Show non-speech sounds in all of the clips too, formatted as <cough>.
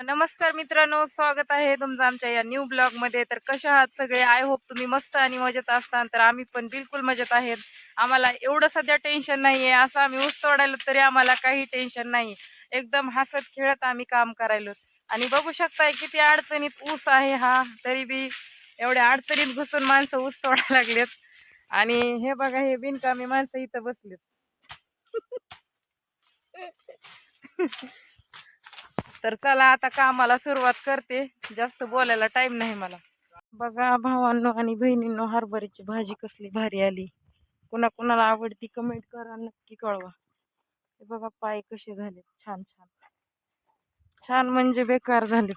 नमस्कार मित्रांनो स्वागत आहे तुमचं आमच्या या न्यू ब्लॉगमध्ये. तर कशा आहात सगळे? आय होप तुम्ही मस्त आणि मजेत असता. तर आम्ही पण बिलकुल मजेत आहेत. आम्हाला एवढं सध्या टेन्शन नाही आहे असं आम्ही ऊस तोडायला तरी आम्हाला काही टेन्शन नाही. एकदम हसत खेळत आम्ही काम करायलो. आणि बघू शकताय किती अडचणीत ऊस आहे हा. तरी बी एवढ्या अडचणीत घुसून माणसं ऊस तोडायला लागलेत. आणि हे बघा हे बिनकामी माणसं इथं बसलेत. <laughs> तर चला आता कामाला सुरुवात करते. जास्त बोलायला टाईम नाही मला. बघा भावांनो आणि बहिणींनो हरभऱ्याची भाजी कसली भारी आली. कुणा कुणाला आवडती कमेंट करा नक्की कळवा. हे बघा पाय कसे झाले. छान छान. छान म्हणजे बेकार झाले.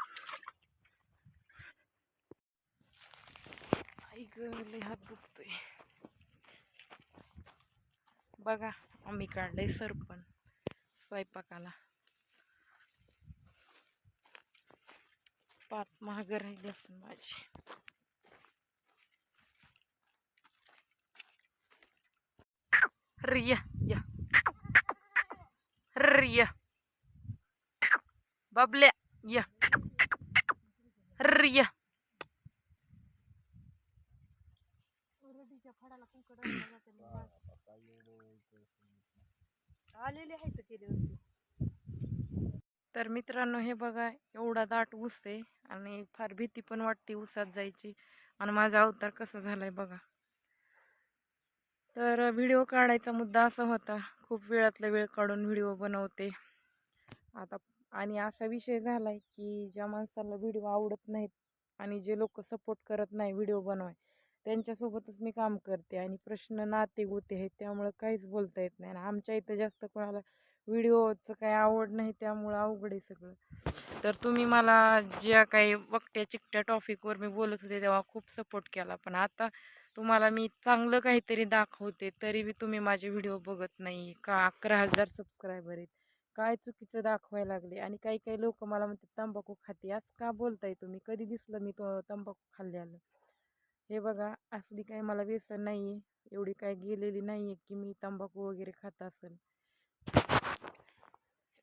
आई ग हात दुखतोय. बघा आम्ही काढलंय सरपण. स्वयंपाकाला. पाच महाग राहिली असून माझी रिया या रिया बबल्या या रिया आलेले आहेत ते दिवस तर मित्रांनो हे बघा एवढा दाट ऊस आहे आणि फार भीती पण वाटते ऊसात जायची. आणि माझा अवतार कसा झाला आहे बघा. तर व्हिडिओ काढायचा मुद्दा असा होता खूप वेळातला वेळ काढून व्हिडिओ बनवते. आता आणि असा विषय झाला आहे की ज्या माणसाला व्हिडिओ आवडत नाहीत आणि जे लोक सपोर्ट करत नाही व्हिडिओ बनवाय त्यांच्यासोबतच मी काम करते आणि प्रश्न नाते गोते आहेत त्यामुळं काहीच बोलता येत नाही. आणि आमच्या इथं जास्त कोणाला व्हिडिओचं काही आवड नाही त्यामुळं अवघड आहे सगळं. तर तुम्ही मला ज्या काही वकट्या चिकट्या टॉपिकवर मी बोलत होते तेव्हा खूप सपोर्ट केला. पण आता तुम्हाला मी चांगलं काहीतरी दाखवते तरी बी तुम्ही माझे व्हिडिओ बघत नाही. का अकरा हजार सबस्क्रायबर आहेत? काय चुकीचं दाखवायला लागले? आणि काही काही लोक मला म्हणतात तंबाखू खाते. आज का बोलताय तुम्ही? कधी दिसलं मी तो तंबाखू खाल्ल्यानं? हे बघा असली काही मला व्यसन नाही आहे एवढी काय गेलेली नाही आहे की मी तंबाखू वगैरे खात असेल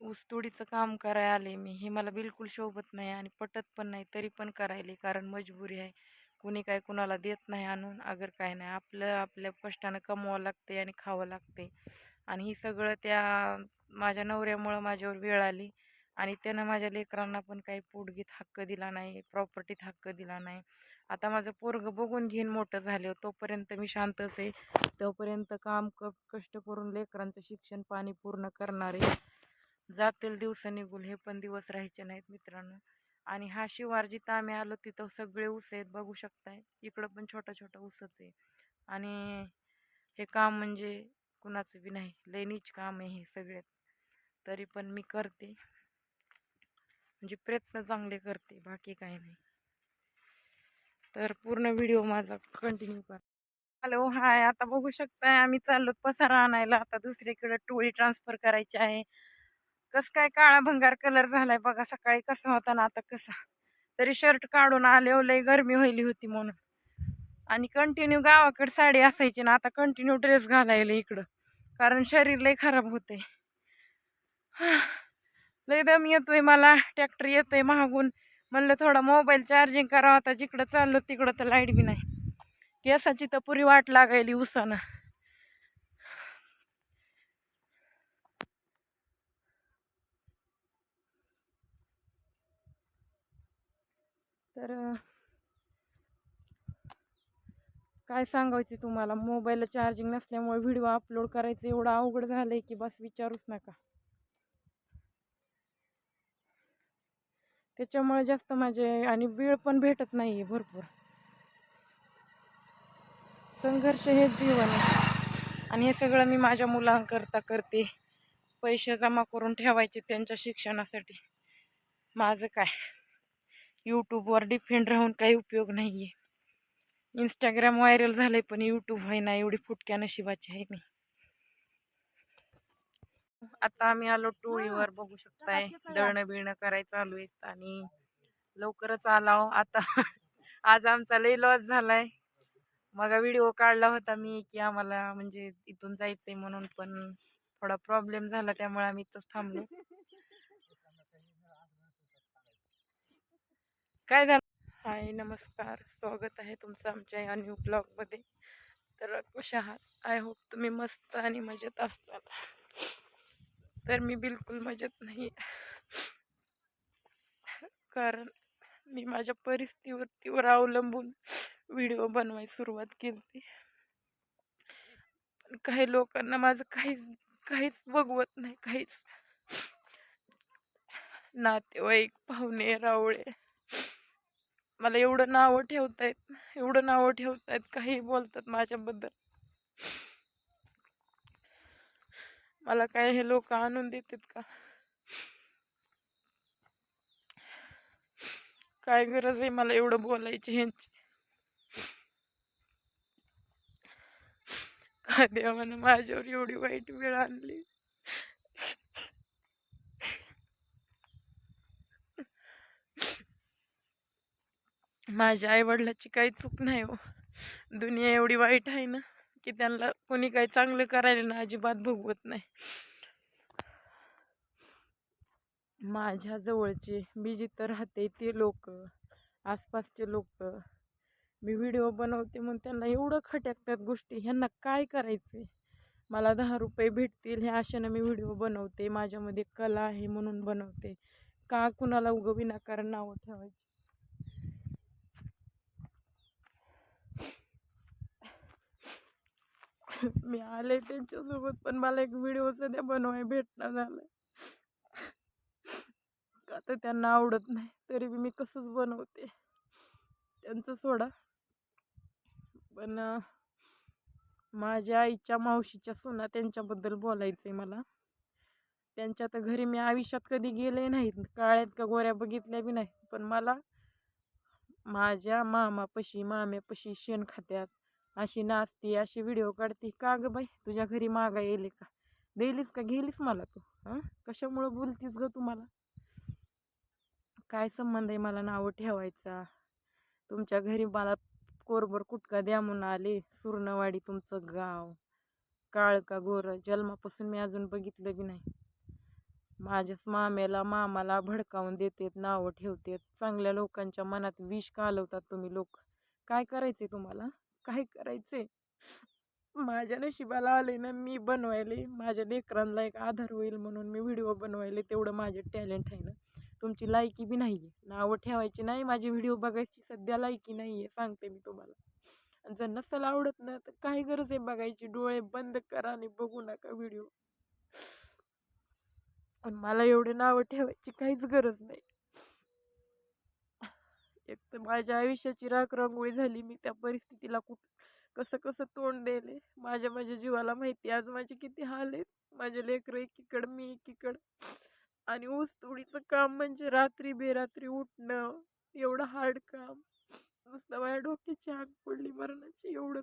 ऊसतोडीचं काम करायला आले मी हे मला बिलकुल शोभत नाही आणि पटत पण नाही तरी पण करायले कारण मजबुरी आहे. कुणी काय कुणाला देत नाही आणून अगर काय नाही आपलं आपल्या कष्टानं कमवावं लागते आणि खावं लागते आणि ही सगळं त्या माझ्या नवऱ्यामुळं माझ्यावर वेळ आली आणि त्यानं माझ्या लेकरांना पण काही पोटगीत हक्क दिला नाही प्रॉपर्टीत हक्क दिला नाही. आता माझं पोरगं बघून घेईन मोठं झालं तोपर्यंत मी शांतच आहे. तोपर्यंत काम क कष्ट करून लेकरांचं शिक्षण पाणी पूर्ण करणारे जातील दिवस निघूल हे पण दिवस राहायचे नाहीत मित्रांनो. आणि हा शिवार जिथं आम्ही आलो तिथं सगळे ऊस आहेत बघू शकताय. इकडं पण छोटा छोटा ऊसच आहे. आणि हे काम म्हणजे कुणाचं बी नाही लेणीच काम आहे हे सगळ्यात. तरी पण मी करते. म्हणजे प्रयत्न चांगले करते बाकी काही नाही. तर पूर्ण व्हिडिओ माझा कंटिन्यू कर. हॅलो हाय आता बघू शकताय आम्ही चाललो पसारा आणायला. आता दुसरीकडे टोळी ट्रान्सफर करायची आहे. कसं काय काळा भंगार कलर झालाय बघा सकाळी कसा होता ना आता कसा? तरी शर्ट काढून आले हो, लय गरमी व्हायली होती म्हणून. आणि कंटिन्यू गावाकडे साडी असायची ना आता कंटिन्यू ड्रेस घालायला इकडं. कारण शरीर लय खराब होते लय दम येतोय मला ट्रॅक्टर येतोय महागून म्हणलं थोडा मोबाईल चार्जिंग करावं आता जिकडं चाललं तिकडं तर लाइट बी नाही. केसाची तर पुरी वाट लागायली उसानं. तर काय सांगायचे तुम्हाला? मोबाईलला चार्जिंग नसल्यामुळे व्हिडिओ अपलोड करायचं एवढं अवघड झालं आहे की बस विचारूच नका. त्याच्यामुळे जास्त माझे आणि वेळ पण भेटत नाही आहे भरपूर. संघर्ष हेच जीवन आहे. आणि हे सगळं मी माझ्या मुलांकरता करते. पैसे जमा करून ठेवायचे त्यांच्या शिक्षणासाठी. माझं काय? यूट्यूबवर डिपेंड राहून काही उपयोग नाही आहे इंस्टाग्राम व्हायरल झालं आहे पण यूट्यूब आहे ना एवढी फुटक्या नशिबाची आहे मी. आता आम्ही आलो टोळीवर बघू शकताय. दळणं बिळणं करायचं चालू आहेत आणि लवकरच आलाव. आता आज आमचा लय लॉस झालाय. मग व्हिडिओ काढला होता मी की आम्हाला म्हणजे इथून जायचंय म्हणून पण थोडा प्रॉब्लेम झाला त्यामुळे आम्ही इथंच थांबलो. काय झालं? हाय नमस्कार. स्वागत आहे तुमचं आमच्या या न्यू ब्लॉगमध्ये तर कशा आहात. आय होप तुम्ही मस्त आणि मजेत असताल तर मी बिलकुल मजेत नाही. कारण मी माझ्या परिस्थितीवरतीवर अवलंबून व्हिडिओ बनवायला सुरुवात केली. पण काही लोकांना माझं काहीच काहीच बघवत नाही. काहीच. नातेवाईक पाहुणे रावळे मला एवढं नावं ठेवतायत एवढं नावं ठेवतायत काही बोलतात माझ्याबद्दल. मला काय हे लोक आणून देतात का? काय गरज आहे मला एवढं बोलायची ह्यांची? का देवानं माझ्यावर एवढी वाईट वेळ आणली? माझ्या आईवडिलाची काही चूक नाही हो. दुनिया एवढी वाईट आहे ना की त्यांना कोणी काही चांगलं करायला ना अजिबात भोगवत नाही. माझ्या जवळचे मी जिथं राहते ते लोक आसपासचे लोक. मी व्हिडिओ बनवते म्हणून त्यांना एवढं खटकतात गोष्टी. ह्यांना काय करायचे मला दहा रुपये भेटतील ह्या आशेनं मी व्हिडिओ बनवते. माझ्यामध्ये कला आहे म्हणून बनवते. का कुणाला उगं विनाकारण नावं ठेवायची? मी आले त्यांच्यासोबत पण मला एक व्हिडिओ सध्या बनवाय भेटणं झालं का तर त्यांना आवडत नाही तरी बी मी कसंच बनवते. त्यांचं सोडा. पण माझ्या आईच्या मावशीच्या सुना त्यांच्याबद्दल बोलायचं आहे मला. त्यांच्या तर घरी मी आयुष्यात कधी गेले नाहीत काळ्यात का गोऱ्या बघितल्या बी नाही पण मला माझ्या मामापाशी माम्यापाशी शेण खात्यात. अशी नाचती अशी व्हिडिओ काढते. का ग बाई? तुझ्या घरी मागा येईल का? देलीस का? गेलीस मला तू? हां? कशामुळं बोलतीस ग तुम्हाला? काय संबंध आहे मला नावं ठेवायचा? तुमच्या घरी मला कोरभर कुटका द्या म्हणून आले. सुर्णवाडी तुमचं गाव. काळ का गोर? जन्मापासून मी अजून बघितलं बी नाही. माझ्याच मामेला मामाला भडकावून देतेत नावं ठेवतेत. चांगल्या लोकांच्या मनात विष कालवतात तुम्ही लोक. काय करायचे तुम्हाला? काय करायचे माझ्या नशिबाला आले ना मी बनवायले. माझ्या लेकरांना एक आधार होईल म्हणून मी व्हिडिओ बनवायले. तेवढं माझे टॅलेंट आहे ना. तुमची लायकी बी नाही आहे नावं ठेवायची नाही माझी व्हिडिओ बघायची. सध्या लायकी नाही आहे सांगते मी तुम्हाला. आणि जर नसेल आवडत ना तर काही गरज आहे बघायची? डोळे बंद करा आणि बघू नका व्हिडिओ. पण मला एवढे नावं ठेवायची काहीच गरज नाही. एक तर माझ्या आयुष्याची राख रांगोळी झाली. मी त्या परिस्थितीला कुठ कसं कसं तोंड द्यायले माझ्या माझ्या जीवाला माहिती आज माझे किती हाल आहेत? माझे लेकरं एकीकडं मी एकीकडं. आणि ऊस तोडीचं काम म्हणजे रात्री बेरात्री उठणं. एवढं हार्ड काम. नुसतं माझ्या डोक्याची आग पडली मरणाची. एवढं